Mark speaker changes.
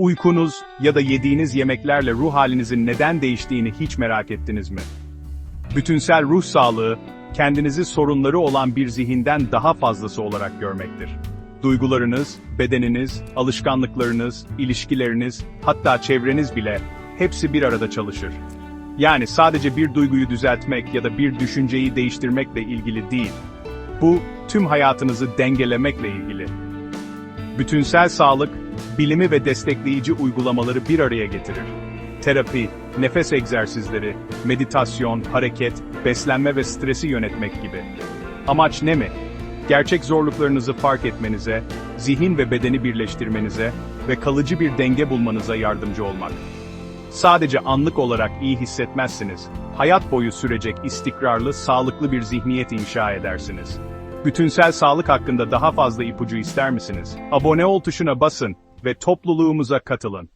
Speaker 1: Uykunuz ya da yediğiniz yemeklerle ruh halinizin neden değiştiğini hiç merak ettiniz mi? Bütünsel ruh sağlığı, kendinizi sorunları olan bir zihinden daha fazlası olarak görmektir. Duygularınız, bedeniniz, alışkanlıklarınız, ilişkileriniz, hatta çevreniz bile hepsi bir arada çalışır. Yani sadece bir duyguyu düzeltmek ya da bir düşünceyi değiştirmekle ilgili değil. Bu, tüm hayatınızı dengelemekle ilgili. Bütünsel sağlık, bilimi ve destekleyici uygulamaları bir araya getirir. Terapi, nefes egzersizleri, meditasyon, hareket, beslenme ve stresi yönetmek gibi. Amaç ne mi? Gerçek zorluklarınızı fark etmenize, zihin ve bedeni birleştirmenize ve kalıcı bir denge bulmanıza yardımcı olmak. Sadece anlık olarak iyi hissetmezsiniz. Hayat boyu sürecek istikrarlı, sağlıklı bir zihniyet inşa edersiniz. Bütünsel sağlık hakkında daha fazla ipucu ister misiniz? Abone ol tuşuna basın ve topluluğumuza katılın.